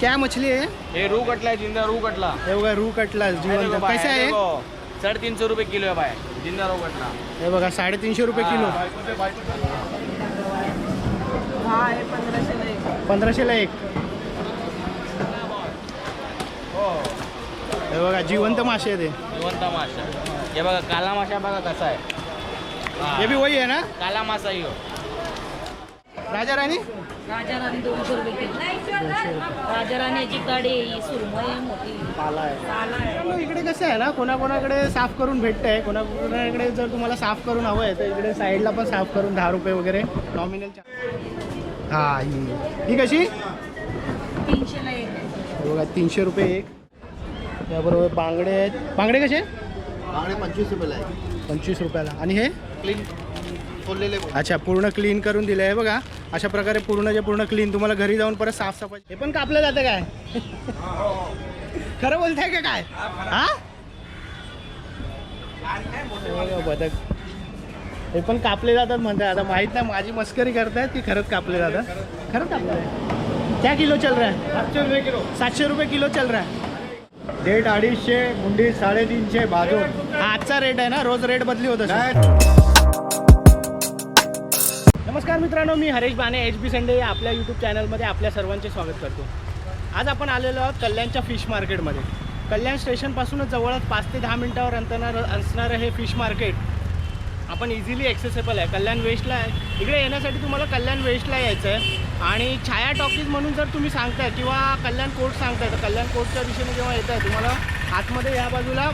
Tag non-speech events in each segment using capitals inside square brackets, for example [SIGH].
क्या मछली है? हे रू कटला आहे जिंदा रू कटला। हे बघा रू कटला जिवंत। कैसा आहे साडेतीन सौ रुपये किलो आहे बाय जिंदा रू कटला। हे बघा साडेतीनशे रुपये किलो। हा पंधराशेला एक हो। हे बघा जिवंत मासे आहे ते जिवंत मासा. हे बघा काला मासा बघा कसा आहे. हा. हे. बी वही आहे ना? काला मासा यो राजा राणी? राजा राणी दोनशे रुपये किलो. राजा राणीची कडी ही सुरमई मोठी. पाला आहे. इकडे कसं आहे ना कोणाकोणाकडे साफ करून भेटतंय कोणाकोणाकडे जर तुम्हाला साफ करून हवं आहे तर इकडे साईडला पण साफ करून दहा रुपये वगैरे नॉमिनल हा ही. ही कशी? तीनशेला एक. बघा तीनशे रुपये एक. त्याबरोबर बांगडे आहेत. बांगडे कसे? बांगडे पंचवीस रुपयाला आहे. पंचवीस रुपयाला. आणि हे? क्लीन अच्छा पूर्ण क्लीन करून दिलं आहे बघा. अशा प्रकारे पूर्ण जे पूर्ण क्लीन तुम्हाला घरी जाऊन परत साफसफाई हे पण कापलं जातं काय? [LAUGHS] खरं बोलताय का काय? हा? बदक. हे पण कापले जातात म्हणतात. आता माहीत नाही माझी मस्करी करतायत की खरंच कापले जातात? खरंच कापले आहे क्या किलो चल रहा है? सातशे रुपये किलो. सातशे रुपये किलो चल रहा है. डेट अडीचशे मुंडी साडेतीनशे हा आजचा रेट आहे ना रोज रेट बदली होत. नमस्कार मित्रांनो मी हरेश बाने एच बी संडे या आपल्या यूट्यूब चॅनलमध्ये आपल्या सर्वांचे स्वागत करतो. आज आपण आलेलो आहोत कल्याणच्या फिश मार्केटमध्ये. कल्याण स्टेशनपासूनच जवळच पाच ते दहा मिनटावर अंतरणार असणारं हे फिश मार्केट. आपण इझिली ॲक्सेसेबल आहे. कल्याण वेस्टला आहे. इकडे येण्यासाठी तुम्हाला कल्याण वेस्टला यायचं आहे आणि छाया टॉकीज म्हणून जर तुम्ही सांगताय किंवा कल्याण कोर्ट सांगताय तर कल्याण कोर्टच्या दिशेने जेव्हा येत आहे तुम्हाला आतमध्ये या बाजूला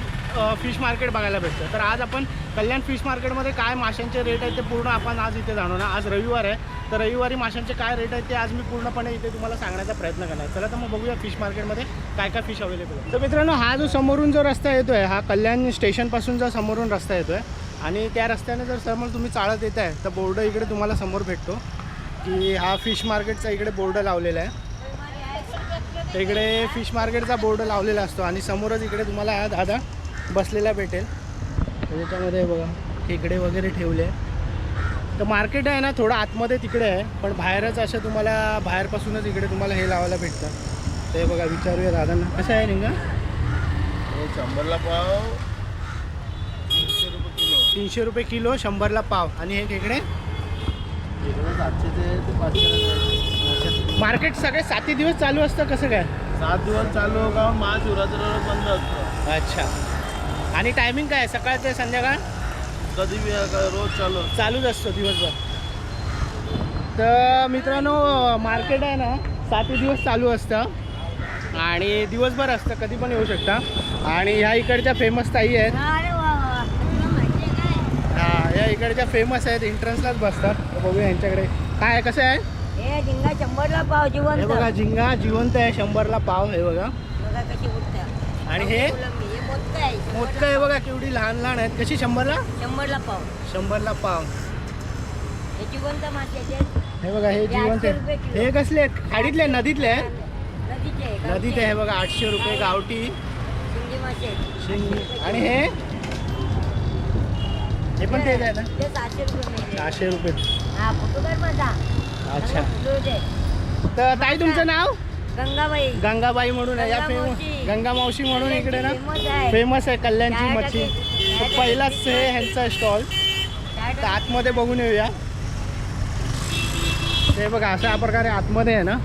फिश मार्केट बघायला भेटतं. तर आज आपण कल्याण फिश मार्केटमध्ये काय माशांचे रेट आहेत ते पूर्ण आपण आज इथे जाणू ना आज रविवार आहे. तर रविवारी माशांचे काय रेट आहेत ते आज मी पूर्णपणे इथे तुम्हाला सांगण्याचा प्रयत्न करणार. आहे. चला तर मग बघूया फिश मार्केटमध्ये काय काय फिश अवेलेबल आहे तर मित्रांनो हा जो समोरून जो रस्ता येतोय हा कल्याण स्टेशनपासून जो समोरून रस्ता येतोय आणि त्या रस्त्याने जर समोर तुम्ही चालत येत आहे तर बोर्ड इकडे तुम्हाला समोर भेटतो की हा फिश मार्केटचा इकडे बोर्ड लावलेला आहे. इकडे फिश मार्केटचा बोर्ड लावलेला असतो आणि समोरच इकडे तुम्हाला हा दादा बसलेला भेटेल. तर त्याच्यामध्ये बघा खेकडे वगैरे ठेवले. आहे तर मार्केट आहे ना थोडं आतमध्ये तिकडे आहे. पण बाहेरच असं तुम्हाला बाहेरपासूनच इकडे तुम्हाला हे लावायला भेटतं. ते बघा विचारूया दादांना. कसं आहे निघा शंभरला पाव तीनशे रुपये किलो. तीनशे रुपये किलो शंभरला पाव. आणि हे खेकडे? सातशे ते पाचशे मार्केट सगळे साती दिवस चालू असतं कसं काय? सात दिवस चालू का महाशिवरात्र बंद असतं. अच्छा. आणि टायमिंग काय आहे? सकाळ ते संध्याकाळ? कधी बी रोज चालू. चालूच असतो दिवसभर. तर मित्रांनो मार्केट आहे ना साती दिवस चालू असतं. आणि दिवसभर असतं कधी पण येऊ शकता. आणि ह्या इकडच्या फेमस ताई आहेत. हा या इकडच्या फेमस आहेत एंट्रन्सलाच बसतात. बघूया यांच्याकडे. काय आहे कसं आहे हे झिंगा शंभरला पाव हे जिवंत बघा झिंगा जिवंत आहे शंभरला पाव हे बघा. बघा कशी उठतं आणि हे? मोठं आहे बघा केवढी लहान लहान आहेत. कशी शंभरला? शंभरला पाव. शंभरला पाव. हे जिवंत हे बघा हे जिवंत 800 रुपये आहे किलो. हे कसले आहेत? खाडीतले? नदीतले आहेत? नदीत आहे बघा आठशे रुपये गावठी. शिंगे आणि हे? हे पण तेच आहे ना? ते सहाशे रुपये अच्छा. तर ताई तुमचं नाव? गंगाबाई. गंगाबाई म्हणून आहे. या गंगा फेमस मावशी. गंगा मावशी म्हणून इकडे ना. फेमस आहे. कल्याणची मच्छी. पहिलाच हे ह्यांचा स्टॉल तर आतमध्ये बघून येऊया. ते बघा अशा प्रकारे आतमध्ये आहे ना.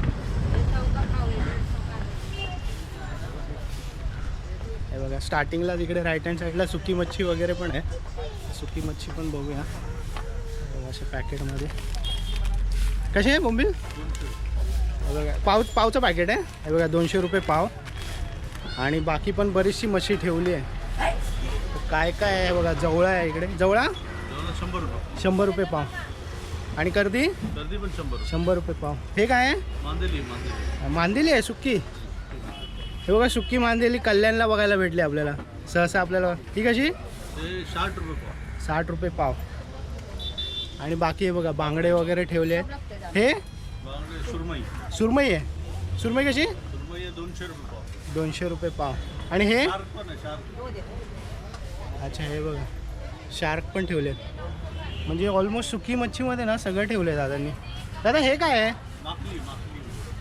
हे बघा स्टार्टिंगला तिकडे राईट हँड साईडला सुकी मच्छी वगैरे पण आहे. सुकी मच्छी पण बघूया. बघा अशा पॅकेटमध्ये कसे आहे बोंबील? हे बघा पाव पावचं पॅकेट आहे. हे बघा दोनशे रुपये पाव. आणि बाकी पण बरीचशी मच्छी ठेवली आहे. काय काय आहे बघा जवळा आहे इकडे. जवळा? शंभर रुपये. शंभर रुपये पाव. आणि कर्दी गर्दी पण शंभर शंभर रुपये पाव. हे काय आहे? मांदेली आहे सुक्की? हे बघा सुक्की मांदेली कल्याणला बघायला भेटली आपल्याला. सहसा आपल्याला. ही कशी? ते साठ रुपये पाव. साठ रुपये पाव. आणि बाकी हे बघा बांगडे वगैरे ठेवले आहेत. हे? सुरमई. सुरमई आहे. सुरमई कशी? सुरमई दोनशे रुपये पाव. दोनशे रुपये पाव. आणि हे? अच्छा हे बघा. शार्क पण ठेवले म्हणजे ऑलमोस्ट सुकी मच्छीमध्ये ना सगळं ठेवलं आहे दादांनी. दादा हे काय आहे?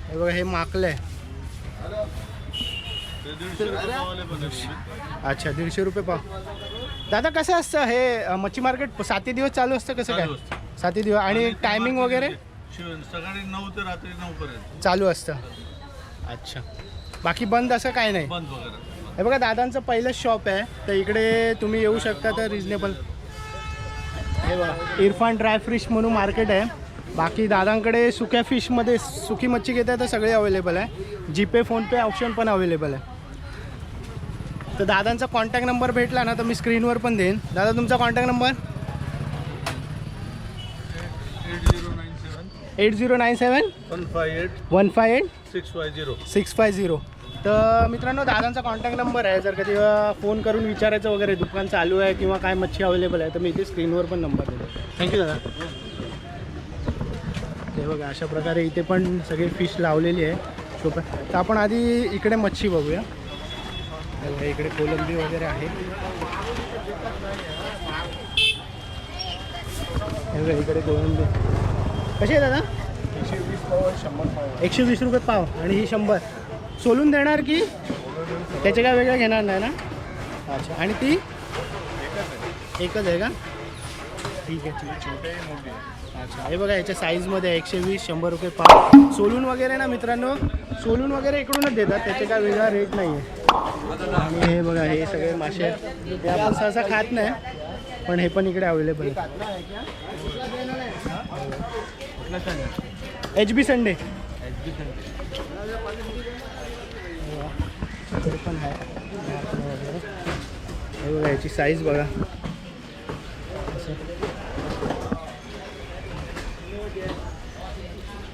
हे बघा हे माकलं आहे. अच्छा दीडशे रुपये पाव. दादा कसं असतं हे मच्छी मार्केट साती दिवस चालू असतं कसं काय? साती दिवस. आणि टायमिंग वगैरे? सकाळी नऊ ते रात्री नऊ पर्यंत. चालू असतं. अच्छा. बाकी बंद असं काय नाही. बंद वगैरे. हे बघा दादांचं पहिलंच शॉप आहे. तर इकडे तुम्ही येऊ शकता तर रिजनेबल हे बघा इरफान ड्राय फिश म्हणून मार्केट आहे. बाकी दादांकडे सुक्या फिशमध्ये सुकी मच्छी घेता तर सगळे अवेलेबल आहे. जीपे फोनपे ऑप्शन पण अवेलेबल आहे. तर दादांचा कॉन्टॅक्ट नंबर भेटला ना तर मी स्क्रीनवर पण देईन. दादा तुमचा contact number eight zero nine seven eight zero nine seven one five eight one five eight six five zero six five zero. तर मित्रांनो दादांचा कॉन्टॅक्ट नंबर आहे. जर कधी फोन करून विचारायचं वगैरे दुकान चालू आहे किंवा काय मच्छी अवेलेबल आहे तर मी इथे स्क्रीनवर पण नंबर देतो. थँक्यू दादा. ते बघा अशा प्रकारे इथे पण सगळी फिश लावलेली आहे. शोप तर आपण आधी इकडे मच्छी बघूया. बघा, इकडे कोलंबी वगैरे आहे. इकडे कोलंबी. कशी आहे दादा? एकशे वीस पाव शंभर पाव एकशे वीस रुपये पाव आणि ही शंभर. सोलून देणार की? त्याचे काय वेगळं घेणार नाही ना? अच्छा. आणि ती? एकच आहे का? ठीक आहे ठीक आहे छोटे मोठे अच्छा. हे बघा याच्या साईजमध्ये आहे. एकशे वीस शंभर रुपये पाव. सोलून वगैरे ना मित्रांनो? सोलून वगैरे इकडूनच देतात. त्याचे काय वेगळा रेट नाही आहे आणि हे बघा हे सगळे मासे आहेत. हे आपण सहसा खात नाही पण हे पण इकडे अवेलेबल आहे. H B Sunday. पण आहे बघा याची साईज बघा.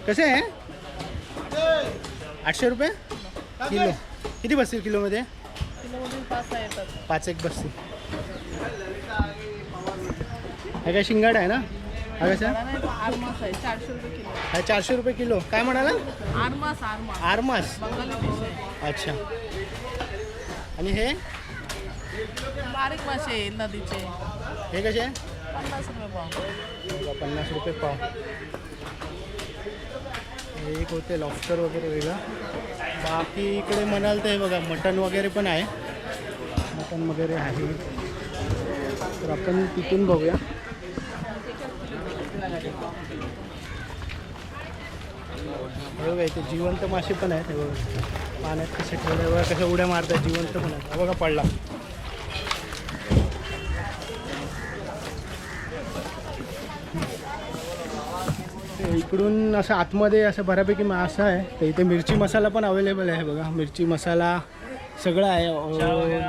कसे आहे? आठशे रुपये? किलो. किती बसतील किलोमध्ये? पाच एक बसतील. हे काय शिंगाड आहे ना? हा कसा? आरमास आहे चारशे रुपये किलो. हा चारशे रुपये किलो. काय म्हणाला? आरमास आरमास. आरमास? बंगाली फिश आहे अच्छा. आणि हे? बारीक मासे आहे नदीचे. हे कसे? आहे पन्नास रुपये पाव. पन्नास रुपये पाव. हे एक होते लॉबस्टर वगैरे वेगळं. बाकी इकडे म्हणाल तर हे बघा मटन वगैरे पण आहे. मटन वगैरे आहे. तर आपण तिथून बघूया. हे बघा इथे जिवंत मासे पण आहेत हे बघा. पाण्यात कसे ठेवले बघा कशा उड्या मारतात जिवंत पण आहेत. बघा पडला. इकडून असं आतमध्ये असं बऱ्यापैकी मासा आहे. तर इथे मिरची मसाला पण अवेलेबल आहे बघा. मिरची मसाला सगळं आहे.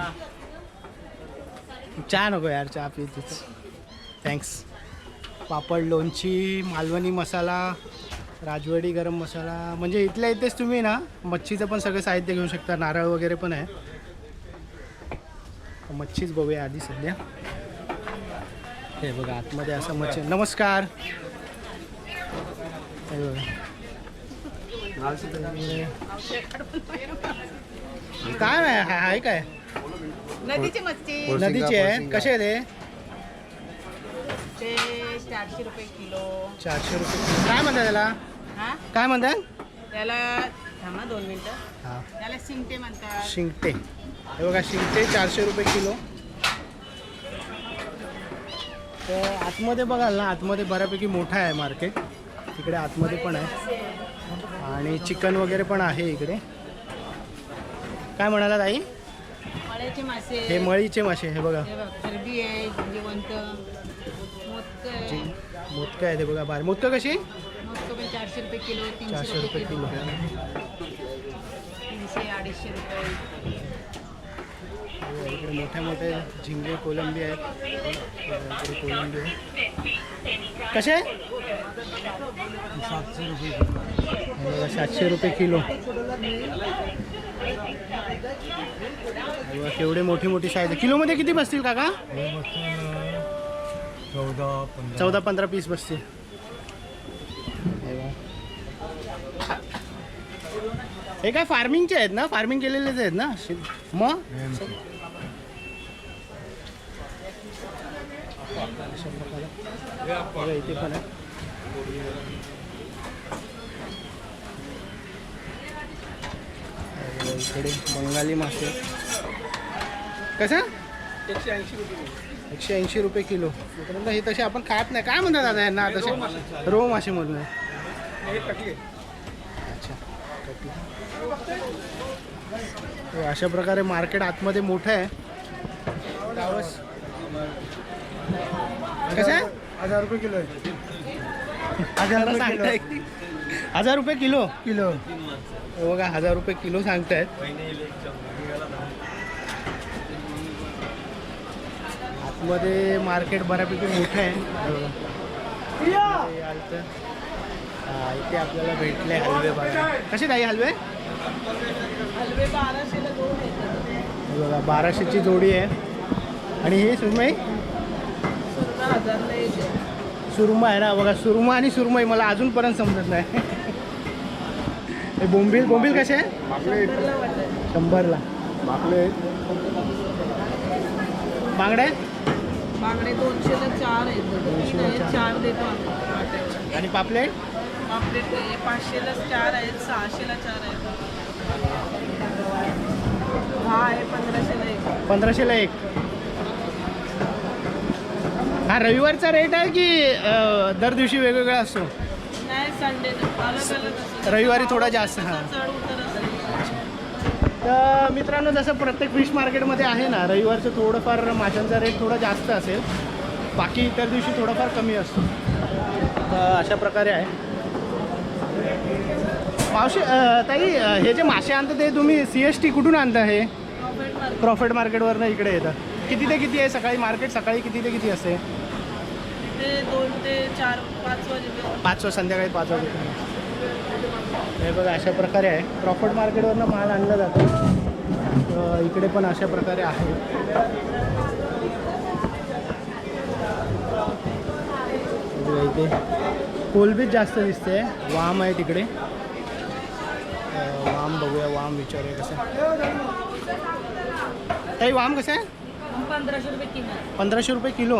चहा नको यार चहा पितीच थँक्स पापड लोणची मालवणी मसाला राजवाडी गरम मसाला. म्हणजे इथल्या इथेच तुम्ही ना मच्छीचं पण सगळं साहित्य घेऊ शकता. नारळ वगैरे पण आहे. मच्छीच बघूया आधी सध्या. हे बघा आतमध्ये असं मच्छी. नमस्कार. हे बघा. काय आहे हा- काय? नदीची मच्छी. नदीचे आहे. कसे आहे ते? ते चारशे रुपये किलो. चारशे रुपये किलो. काय म्हणतात त्याला? हा? काय म्हणतात त्याला थांबा दोन मिनटं. हा. त्याला शिंगटे म्हणतात. शिंगटे. हे बघा शिंगटे चारशे रुपये किलो. तर आतमध्ये बघाल ना आतमध्ये बऱ्यापैकी मोठा आहे मार्केट तिकडे आतमध्ये पण आहे. आणि चिकन वगैरे पण आहे इकडे. काय म्हणाला ताई? मळ्याचे मासे. हे मळीचे मासे हे बघा. हे बघ आहे जिवंत मोदक आहे. मोदकं आहे ते बघा बार मोदकं कशी? पण चारशे रुपये किलो चारशे तीनशे रुपये रुपये किलो. किलो तीनशे अडीचशे रुपये. इकडे मोठ्या मोठे झिंगे कोलंबी आहेत. इकडे कोलंबी आहे. कसे हे बघा, सातशे रुपये किलो. हे केवढे मोठी मोठी साईज किलोमध्ये किती बसतील काका? चौदा चौदा पंधरा पीस बसतील. हे काय फार्मिंगचे आहेत ना? फार्मिंग केलेलेच आहेत ना? मग इथे पण इकडे बंगाली मासे. कसं? एकशे ऐंशी रुपये एकशे ऐंशी रुपये किलो. हे तसे आपण खात नाही. काय म्हणतात दादा यांना? तसे रोहू मासे म्हणून अच्छा अशा प्रकारे मार्केट आतमध्ये मोठं आहे. कसं आहे? हजार रुपये किलो आहे. हजार रुपये किलो. किलो. बघा हजार रुपये किलो सांगतायत. आतमध्ये मार्केट बऱ्यापैकी मोठं आहे. इथे आपल्याला भेटले हलवे बघा. कसे ताई हलवे? हे बघा बाराशेची जोडी आहे. आणि हे सुरमई? सुरमा आहे. ना? बघा सुरमा आणि सुरमई मला अजूनपर्यंत समजत नाही. हे बोंबील बोंबील कसे आहे? शंभरला बाकले बांगड्या बांगडे दोनशेला चार आहेत. आणि पापलेट? पापलेट पाचशेला चार आहेत सहाशेला चार आहेत. हा आहे पंधराशेला एक. पंधराशेला एक. हा रविवारचा रेट आहे की अं, दर दिवशी वेगवेगळा असतो? नाही संडे अलग अलग असतं. रविवारी थोडा जास्त, हां. चढ उतर असेल तर मित्रांनो जसं प्रत्येक फिश मार्केटमध्ये आहे ना रविवारचं थोडंफार माशांचा रेट थोडा जास्त असेल. बाकी इतर दिवशी थोडाफार कमी असतो. तर अशा प्रकारे आहे. मावशी ताई हे जे मासे आणता ते तुम्ही सी एस टी कुठून आणता हे? प्रॉफिट मार्केट प्रॉफिट मार्केटवरनं इकडे येतं. किती ते किती आहे सकाळी? मार्केट सकाळी किती ते किती असते? दोन ते चार पाच वाजेपर्यंत पाच वाज संध्याकाळी पाच वाजेपर्यंत हे बघा अशा प्रकारे आहे. प्रॉफिट मार्केटवरनं माल आणला जातो. इकडे पण अशा प्रकारे आहे. इथे. कोलबीच जास्त दिसते वाम आहे तिकडे. अं, वाम बघूया वाम विचारूया कसं ताई वाम कसं आहे? पंधराशे रुपये किलो पंधराशे रुपये किलो.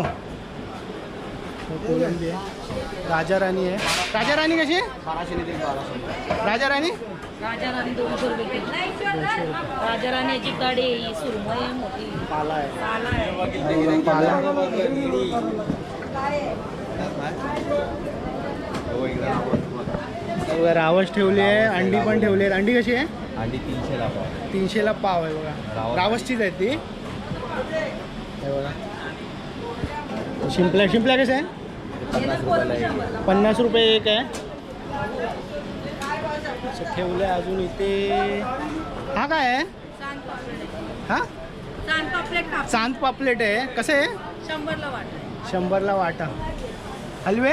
कोलंबी आहे. राजा राणी आहे. राजा राणी कशी आहे? राजा राणी? राजा राणी दोनशे रुपये राजा राणी याची गाडी आहे ही सुरमई आहे मोठी. पाला आहे. पाला आहे. पाला बघा, रावस ठेवली आहे अंडी पण ठेवली आहे अंडी कशी आहे? अंडी तीनशेला पाव. तीनशेला पाव आहे बघा. रावस. रावसचीच आहे ती. बघा. शिंपल्या शिंपल्या कसं आहे पन्नास रुपये एक आहे. ठेवलं आहे अजून इथे. हा काय आहे? हा? चांद पापलेट आहे. कसं आहे? शंभरला वाटा. हलवे?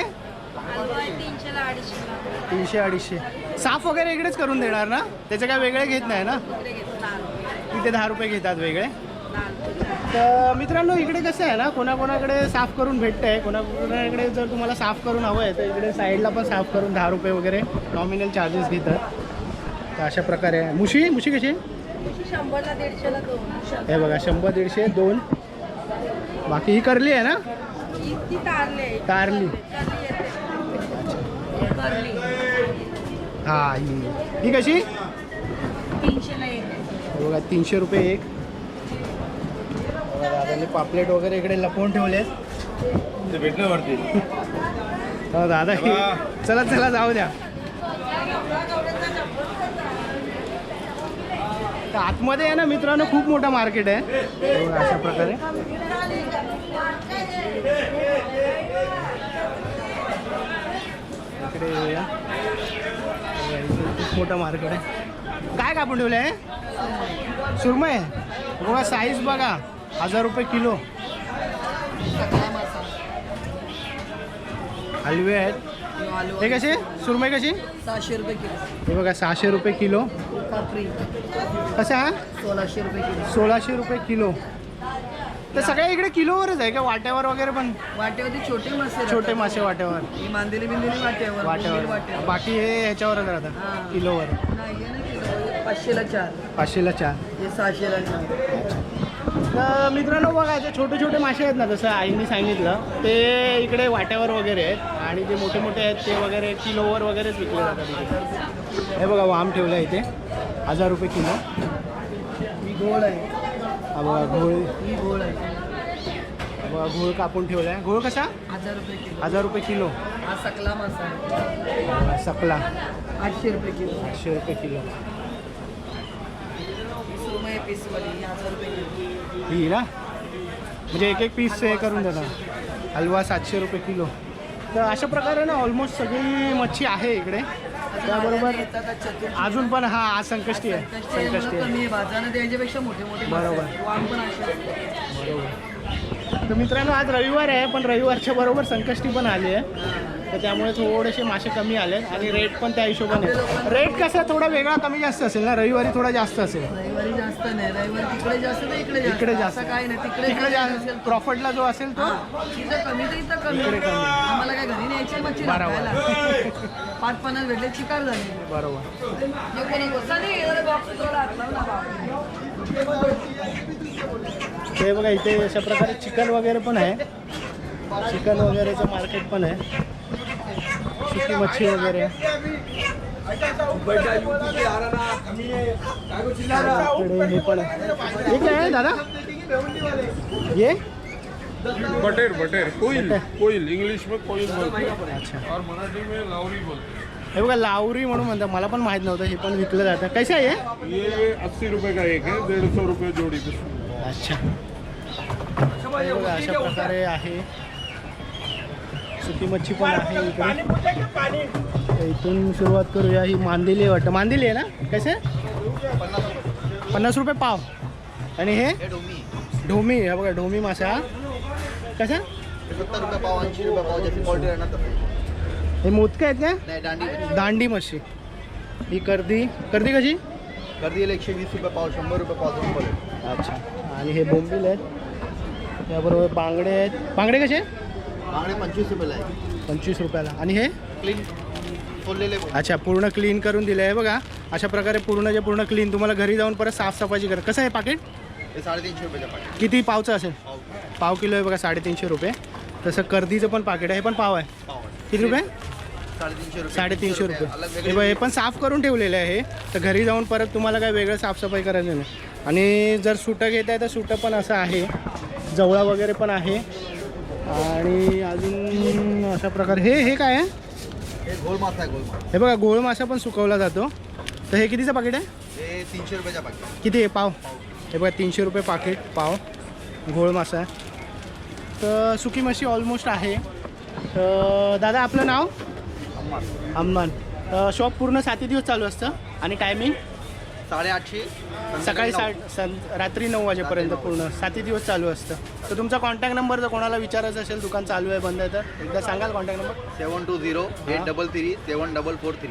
तीनशे अडीचशे. साफ वगैरे इकडेच करून देणार ना? त्याचे काय वेगळे घेत नाही ना? इथे दहा रुपये घेतात वेगळे. तर मित्रांनो इकडे कसं आहे ना कोणाकोणाकडे साफ करून भेटतं आहे कोणाकोणाकडे जर तुम्हाला साफ करून हवं आहे तर इकडे साईडला पण साफ करून दहा रुपये वगैरे नॉमिनल चार्जेस घेतात. तर अशा प्रकारे आहे. मुशी मुशी कशी हे बघा शंभर दीडशे दोन. बाकी ही करली आहे ना? तारले. हा ही. ही कशी. हे बघा तीनशे रुपये एक. बघा, दादाने पापलेट वगैरे इकडे लपवून ठेवले ते भेटलं वरती. हो दादा चला. चला जाऊ द्या. तर आतमध्ये आहे ना मित्रांनो खूप मोठं मार्केट आहे. हे बघा, अशा प्रकारे. इकडे येऊया. खूप मोठं मार्केट आहे. काय कापून ठेवलं आहे सुरमय बघा साईज बघा. हजार रुपये किलो. हलवे आहेत. हे कसे? सुरमई कशी? सहाशे रुपये किलो. हे बघा सहाशे रुपये किलो. कसं सोळाशे रुपये किलो. सोळाशे रुपये किलो. तर सगळ्या इकडे किलोवरच आहे का? वाट्यावर वगैरे पण? वाटेवरती छोटे मासे छोटे मासे वाट्यावर. ही मांदेली बिंदेली वाट्यावर वाट्यावर. वाट्यावर. बाकी हे ह्याच्यावरच राहतात. किलोवर. नाही हे नाही किलो पाचशेला चार. पाचशेला चार. हे सहाशेला चार. तर मित्रांनो बघा जे छोटे छोटे मासे आहेत ना जसं आईने सांगितलं ते इकडे वाट्यावर वगैरे आहेत आणि जे मोठे मोठे आहेत ते वगैरे किलोवर वगैरेच विकले जातात इथे. हे बघा वाम ठेवलं आहे इथे. हजार रुपये किलो. ही गोळ आहे. हा बघा घोळ ही गोळ आहे घोळ कापून ठेवला आहे. घोळ कसा? हजार रुपये किलो. हजार रुपये किलो. हा सकला मासा आहे सकला. आठशे रुपये किलो. आठशे रुपये किलो. सुरमई पीसवाली हजार रुपये किलो. ही ना? म्हणजे एक एक पीस हे करून देणार. हलवा सातशे रुपये किलो. तर अशा प्रकारे ना ऑलमोस्ट सगळी मच्छी आहे इकडे. त्याबरोबर अजून पण हा आज संकष्टी आहे. संकष्टी आहे, बाजारात मोठे मोठे बरोबर. वाम पण. तर मित्रांनो आज रविवार आहे पण रविवारच्या बरोबर संकष्टी पण आली आहे. तर त्यामुळे थोडेसे मासे कमी आले आणि रेट पण त्या हिशोबाने. रेट कसा थोडा वेगळा कमी जास्त असेल ना? रविवारी थोडा जास्त असेल. रविवारी जास्त नाही. रविवारी तिकडे जास्त तर इकडे जास्त. इकडे जास्त. असं काय नाही. तिकडे काय जास्त. असेल प्रॉफिटला जो असेल तो? तिथं कमी तर इथं कमी. इकडे कमी. आम्हाला काय घरी न्यायची मच्छी बरोबर. राखायला पाच पन्नास भेटले चिकार झाली. बरोबर. हे कोणी नाही, ना. ते बघा इथे अशा प्रकारे चिकन वगैरे पण आहे. चिकन वगैरेचं मार्केट पण आहे. सुकी मच्छी वगैरे. इकडे हे पण आहे हे काय आहे दादा ये बटेर बटेर कोयल कोयल इंग्लिश में हैं। अच्छा। और मराठी में लावरी बोलते हे। बघा लावरी म्हणून म्हणतात. मला पण माहीत नव्हतं हे पण विकलं जातं. कसं आहे ये अस्सी रुपए का एक है? डेढ़ सौ रुपये जोड़ी अच्छा. अशा प्रकारे आहे. सुकी मच्छी पण आहे इकडे. इथून सुरुवात करूया ही मांदिली आहे वाटतं. मांदिली आहे ना? कसे? पन्नास रुपये पाव. आणि हे? ढोमी हा बघा ढोमी मासा. कसा? हे मोदकं आहेत का? नाही दांडी मच्छी. ही कर्दी. कर्दी कशी? गर्दी एकशे वीस रुपये पाव शंभर रुपये पाव दोन अच्छा. आणि हे बोंबील आहेत. त्याबरोबर बांगडे आहेत. बांगडे कसे? बांगडे पंचवीस रुपयाला आहे. पंचवीस रुपयाला. आणि हे? क्लीन पण. अच्छा पूर्ण क्लीन करून दिलं आहे बघा. अशा प्रकारे पूर्ण जे पूर्ण क्लीन तुम्हाला घरी जाऊन परत साफसफाईची गरज. कसं आहे पाकिट हे साडेतीनशे पाकिट किती पावचं असेल? पाव. पाव किलो आहे बघा साडेतीनशे रुपये. तसं कर्दीचं पण पाकिट आहे. हे पण पाव आहे. पाव आहे. किती रुपये? साडेतीनशे रुपये. साडेतीनशे रुपये. हे वेगळे बघ हे पण साफ करून ठेवलेलं आहे हे. तर घरी जाऊन परत तुम्हाला काय वेगळं साफसफाई करायचं नाही. आणि जर सुटं घेत आहे तर सुटं पण असं आहे. जवळा वगैरे पण आहे. आणि अजून अशा प्रकारे हे हे काय आहे? हे घोल मासा आहे हे बघा गोळ मासा पण सुकवला जातो. तर हे कितीचं पाकिट आहे? हे तीनशे रुपयाच्या पाकिट किती आहे? पाव. हे बघा तीनशे रुपये पाकिट पाव. घोळ मासा आहे. तर सुकी माशी ऑलमोस्ट आहे. तर दादा आपलं नाव? अम्मान. शॉप पूर्ण साती दिवस चालू असतं. आणि टायमिंग साडेआठशे सकाळी. साठ सं रात्री नऊ वाजेपर्यंत पूर्ण साती दिवस चालू असतं. तर तुमचा कॉन्टॅक्ट नंबर जर कोणाला विचारायचं असेल दुकान चालू आहे बंद आहे तर एकदा सांगाल contact number seven two zero eight double three seven double four three.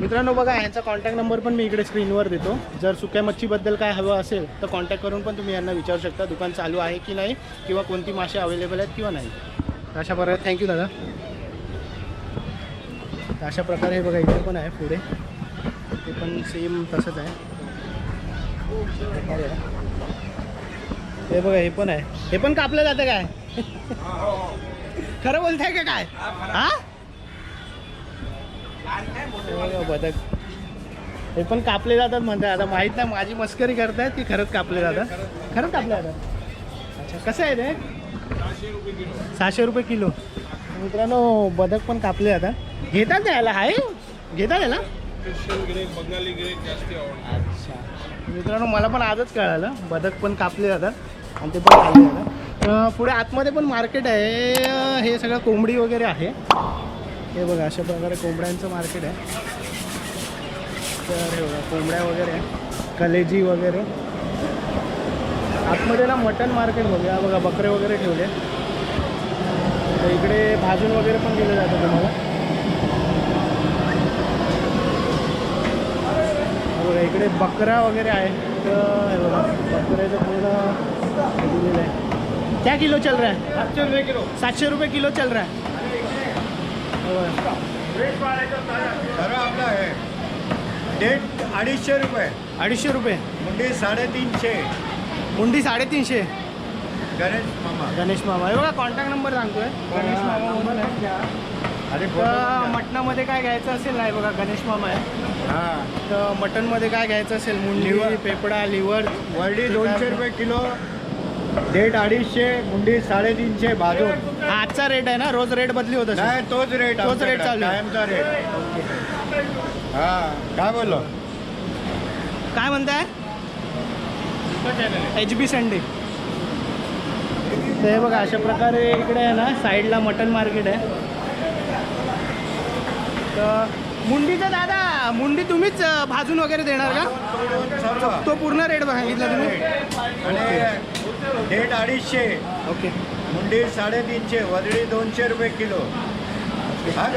मित्रांनो बघा ह्यांचा कॉन्टॅक्ट नंबर पण मी इकडे स्क्रीनवर देतो. जर सुक्या मच्छीबद्दल काय हवं असेल तर कॉन्टॅक्ट करून पण तुम्ही यांना विचारू शकता दुकान चालू आहे की नाही किंवा कोणती मासे अवेलेबल आहेत किंवा नाही. अशा प्रकारे थँक्यू दादा. अशा प्रकारे हे बघा इथे पण आहे पुढे. ते पण सेम तसंच आहे. हे बघा हे पण आहे. हे पण कापलं जातं काय? खरं बोलताय का काय? हा? बदक. हे पण कापले जातात म्हणतात. आता माहीत नाही माझी मस्करी करतायत की खरंच कापले जातात? खरंच कापले जातात. अच्छा कसं आहे ते? सहाशे रुपये किलो. मित्रांनो बदक पण कापले जातात. घेतात ना याला? आहे? घेतात याला? क्रिश्चन ग्रेक बंगाली ग्रेक जास्ती आवडतात अच्छा. मित्रांनो मला पण आजच कळालं. बदक पण कापले जातात आणि ते पण खाल्ले जातात. अं, पुढे आतमध्ये पण मार्केट आहे. अं, हे सगळं कोंबडी वगैरे आहे. हे बघा अशा प्रकारे कोंबड्यांचं मार्केट आहे. तर हे बघा कोंबड्या वगैरे आहे कलेजी वगैरे. आतमध्ये ना मटन मार्केट बघूया. बघा बकरे वगैरे ठेवले. तर इकडे भाजून वगैरे पण दिलं जातं तुम्हाला. बघा इकडे बकरा वगैरे आहे. तर हे बघा बकऱ्याचं पूर्ण दिलेलं आहे. क्या किलो चल रहा. है सातशे रुपये किलो सातशे रुपये किलो चल रहा. है. हे आपलं आहे डेट अडीचशे रुपये. अडीचशे रुपये. मुंडी साडेतीनशे. मुंडी साडेतीनशे. गणेश मामा. गणेश मामा. हे बघा कॉन्टॅक्ट नंबर सांगतोय. गणेश मामा आहे. अरे तर मटणामध्ये काय घ्यायचं असेल नाही बघा गणेश मामा आहे. हां. तर मटनमध्ये काय घ्यायचं असेल मुंडी लिव्हर. पेपडा लिव्हर. वर्डी दोनशे रुपये किलो डेट अडीचशे मुंडी साडेतीनशे भाजून हा आजचा रेट आहे ना? रोज रेट बदली होत असेल. नाही तोच रेट तोच रेट चालू आहे. कायमचा रेट हां काय बोललो? काय म्हणताय? एच बी संडे ते बघा अशा प्रकारे इकडे आहे ना साईडला मटन मार्केट आहे. तर मुंडीचं दादा मुंडी तुम्हीच भाजून वगैरे देणार का? तो पूर्ण रेट सांगितला तुम्ही? आणि डेट अडीचशे. ओके. मुंडी साडेतीनशे वदळी दोनशे रुपये किलो.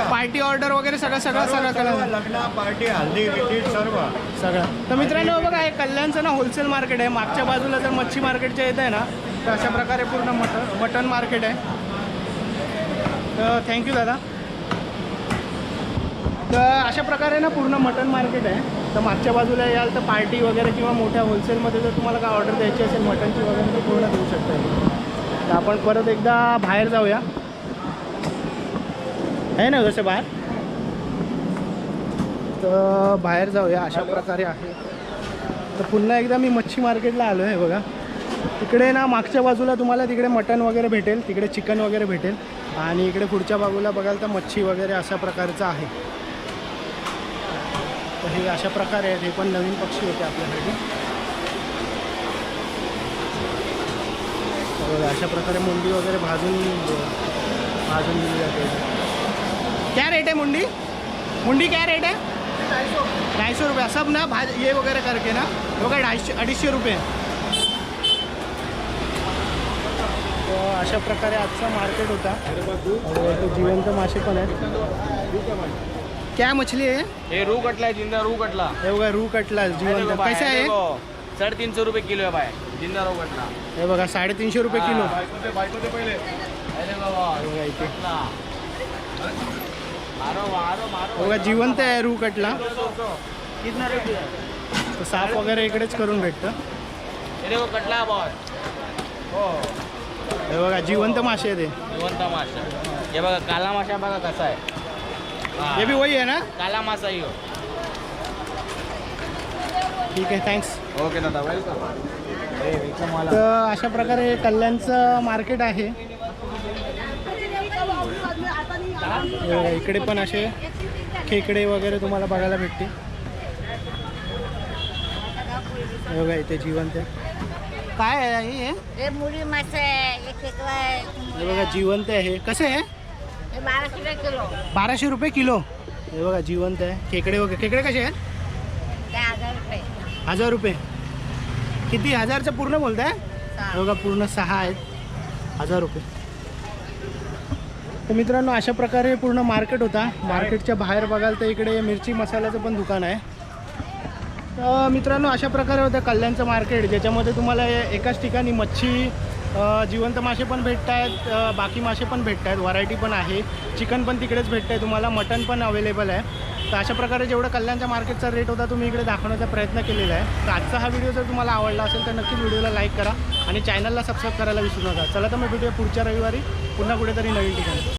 पार्टी ऑर्डर वगैरे सगळं सगळं सगळं करा. लग्न पार्टी हल्दी गिल्दी सर्व. सगळं. तर मित्रांनो बघा हे कल्याणचं ना होलसेल मार्केट आहे. मागच्या बाजूला जर मच्छी मार्केटच्या येत आहे ना तर अशा प्रकारे पूर्ण मटन मटन मार्केट आहे. तर थँक्यू दादा. तर अशा प्रकारे ना पूर्ण मटन मार्केट आहे. तर मागच्या बाजूला याल तर पार्टी वगैरे किंवा मोठ्या होलसेलमध्ये जर तुम्हाला काय ऑर्डर द्यायची असेल मटनची वगैरे तर पूर्ण देऊ शकता. तर आपण परत एकदा बाहेर जाऊया. आहे ना जसं बाहेर? तर बाहेर जाऊया अशा प्रकारे आहे. तर पुन्हा एकदा मी मच्छी मार्केटला आलो आहे बघा. तिकडे ना मागच्या बाजूला तुम्हाला तिकडे मटण वगैरे भेटेल तिकडे चिकन वगैरे भेटेल. आणि इकडे पुढच्या बाजूला बघाल तर मच्छी वगैरे अशा प्रकारचं आहे. तर हे अशा प्रकारे आहेत. हे पण नवीन पक्षी होते आपल्यासाठी. बघा, अशा प्रकारे मुंडी वगैरे भाजून भाजून दिली जाते. क्या रेट है मुंडी? मुंडी क्या रेट है ढाई सौ. रुपये. सब ना भाज ये वगैरह करके ना काय ढाईशे अडीचशे रुपये तो अशा प्रकारे आजचा मार्केट होता. और इथे जिवंत मासे पण आहेत. क्या मछली है हे रू कटला आहे जिंदा रू कटला. हे बघा रू कटला जिवंत. कैसा आहे? साडेतीनशे रुपये किलो आहे बाय. जिंदा रू कटला. हे बघा साडेतीनशे रुपये किलो. अरे बाबा हे बघा इथे. बघा जिवंत आहे रू कटला. साफ वगैरे इकडेच करून भेटतं. हे कटला बॉस हो. हे बघा जिवंत मासे आहे ते जिवंत मासा. हे बघा काला मासा बघा कसा आहे. हा. हे बी वही आहे ना? काला मासा यो ठीक आहे थँक्स ओके दादा वेलकम तर अशा प्रकारे कल्याणचं मार्केट आहे. इकडे पण असे खेकडे वगैरे तुम्हाला बघायला भेटते हे बघा इथे जिवंत आहे. काय आहे हे? हे मुली मासे आहे हे आहे हे बघा जिवंत आहे. कसे आहे? हे बाराशे रुपये किलो. बाराशे रुपये किलो. हे बघा जिवंत आहे. खेकडे वगैरे खेकडे कसे आहेत? हजार रुपये. हजार रुपये. किती? हजारचं पूर्ण बोलताय. हे बघा पूर्ण सहा आहेत. हजार रुपये. तर मित्रांनो अशा प्रकारे पूर्ण मार्केट होता. मार्केटच्या बाहेर बघाल तर इकडे मिरची मसाल्याचं पण दुकान आहे. मित्रांनो अशा प्रकारे होतं कल्याणचं मार्केट ज्याच्यामध्ये तुम्हाला एकाच ठिकाणी मच्छी जिवंत मासे पण भेटत आहेत बाकी मासे पण भेटत आहेत व्हरायटी पण आहे. चिकन पण तिकडेच भेटतं आहे तुम्हाला मटन पण अवेलेबल आहे. तर अशा प्रकारे जेवढं कल्याणच्या मार्केटचा रेट होता तुम्ही इकडे दाखवण्याचा प्रयत्न केलेला आहे. तर आजचा हा व्हिडिओ जर तुम्हाला आवडला असेल तर नक्कीच व्हिडिओला लाईक करा आणि चॅनलला सबस्क्राईब करायला विसरू नका. चला तर मी भेटूया पुढच्या रविवारी पुन्हा कुठेतरी नवीन ठिकाणी.